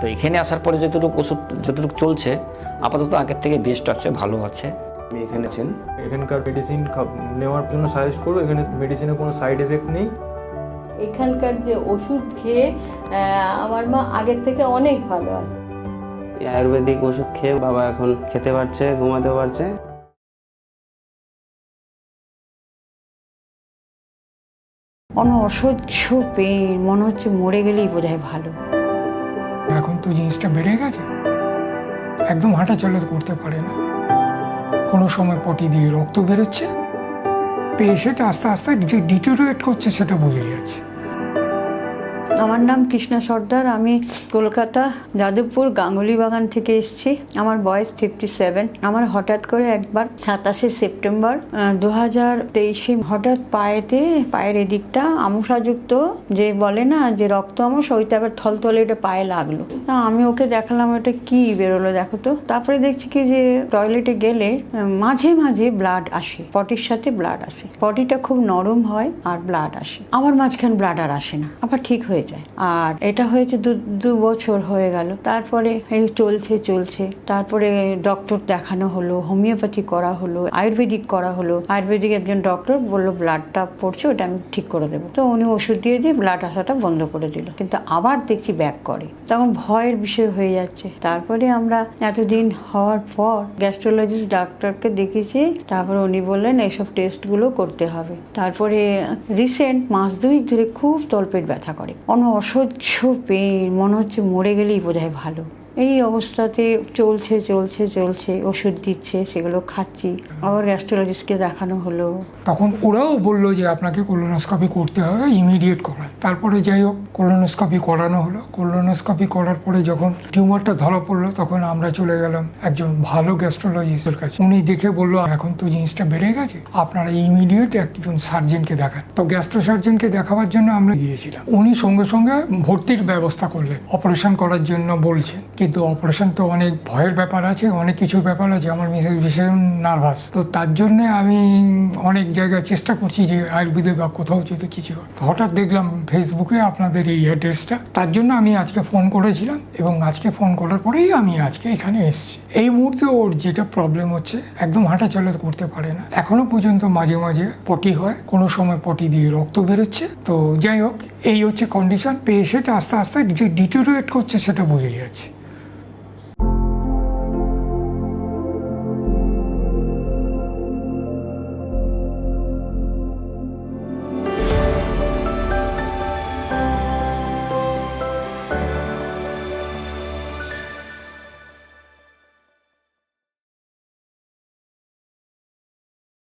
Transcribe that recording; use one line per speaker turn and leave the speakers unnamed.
তো এখানে আসার পরে যতটুকু ওষুধ যতটুকু চলছে আপাতত আগের থেকে বেস্ট আছে ভালো আছে।
আপনি এখানে আছেন।
এখানকার মেডিসিন নেওয়ার জন্য সাজেস্ট করব এখানে মেডিসিনের কোনো সাইড এফেক্ট নেই।
এখানকার যে ওষুধ খেয়ে আমার মা আগের থেকে অনেক ভালো আছে।
আয়ুর্বেদিক ওষুধ খেয়ে বাবা এখন খেতে পারছে ঘুমাতে পারছে।
কোনো অসহ্য পেন মনে হচ্ছে মরে গেলেই বোধহয় ভালো।
এখন তো জিনিসটা বেড়ে গেছে। একদম হাঁটা চলা করতে পারে না। কোনো সময় পটি দিয়ে রক্ত বেরোচ্ছে। পেশেন্ট আস্তে আস্তে ডিটোরিয়েট করছে, সেটা বুঝে যাচ্ছে।
আমার নাম কৃষ্ণা সর্দার, আমি কলকাতা যাদবপুর গাঙ্গুলি বাগান থেকে এসেছি। আমার বয়স ফিফটি সেভেন আমার হঠাৎ করে একবার সাতাশে সেপ্টেম্বর দু হাজার তেইশে হঠাৎ পায়েতে, পায়ের এদিকটা আমসাযুক্ত যে বলে না যে রক্ত আমস, ওইটা আবার থলথলে এটা পায়ে লাগল। আমি ওকে দেখালাম ওটা কি বেরোলো দেখো তো। তারপরে দেখছি কি যে টয়লেটে গেলে মাঝে মাঝে ব্লাড আসে পটির সাথে ব্লাড আসে। পটিটা খুব নরম হয় আর ব্লাড আসে। আমার মাঝখান ব্লাড আর আসে না। আবার ঠিক হয়ে যায়। আর এটা হয়েছে দু দু বছর হয়ে গেল। তারপরে এই চলছে চলছে। তারপরে ডক্টর দেখানো হলো হোমিওপ্যাথি করা হলো, আয়ুর্বেদিক করা হলো। আয়ুর্বেদিক একজন ডক্টর বলল ব্লাডটা পড়ছে, ওটা আমি ঠিক করে দেবো। তো উনি ওষুধ দিয়ে দিয়ে ব্লাড আসাটা বন্ধ করে দিল। কিন্তু আবার দেখছি ব্যাক করে। তখন ভয়ের বিষয় হয়ে যাচ্ছে। তারপরে আমরা এতদিন হওয়ার পর গ্যাস্ট্রোলজিস্ট ডাক্তারকে দেখেছি। তারপরে উনি বললেন এইসব টেস্টগুলো করতে হবে। তারপরে রিসেন্ট মাস দুই ধরে খুব তলপেট ব্যথা করে। কোনো অসহ্য পেন মনে হচ্ছে মরে গেলেই বোধহয় ভালো। এই অবস্থাতে চলছে চলছে চলছে, ওষুধ দিচ্ছে, সেগুলো খাচ্ছি। আবার গ্যাস্ট্রোলজিস্টকে দেখানো হলো।
তখন ওরাও বলল যে আপনাকে কোলোনোস্কপি করতে হবে ইমিডিয়েট করান তারপরে যাই হোক কোলোনোস্কপি করানো হলো। কোলোনোস্কপি করার পরে যখন টিউমারটা ধরা পড়ল, তখন আমরা চলে গেলাম একজন ভালো গ্যাস্ট্রোলজিস্টের কাছে। উনি দেখে বলল, এখন তো জিনিসটা বেড়ে গেছে। আপনারা ইমিডিয়েট একজন সার্জেনকে দেখান। তো গ্যাস্ট্রো সার্জেনকে দেখাবার জন্য আমরা গিয়েছিলাম। উনি সঙ্গে সঙ্গে ভর্তির ব্যবস্থা করলেন। অপারেশন করার জন্য বলছেন কিন্তু অপারেশন তো অনেক ভয়ের ব্যাপার আছে, অনেক কিছুর ব্যাপার আছে। আমার মিসেস ভীষণ নার্ভাস তো তার জন্যে আমি অনেক জায়গায় চেষ্টা করছি যে আয়ুর্বেদে বা কোথাও যদি কিছু হয়। তো হঠাৎ দেখলাম ফেসবুকে আপনাদের এই অ্যাড্রেসটা তার জন্য আমি আজকে ফোন করেছিলাম এবং আজকে ফোন করার পরেই আমি আজকে এখানে এসেছি। এই মুহূর্তে ওর যেটা প্রবলেম হচ্ছে, একদম হাঁটা চলা করতে পারে না। এখনও পর্যন্ত মাঝে মাঝে পটি হয়, কোনো সময় পটি দিয়ে রক্ত বেরোচ্ছে। তো যাই হোক, এই হচ্ছে কন্ডিশন পেয়ে পেশেন্ট আস্তে আস্তে যে ডিটোরিয়েট করছে সেটা বোঝা যাচ্ছে।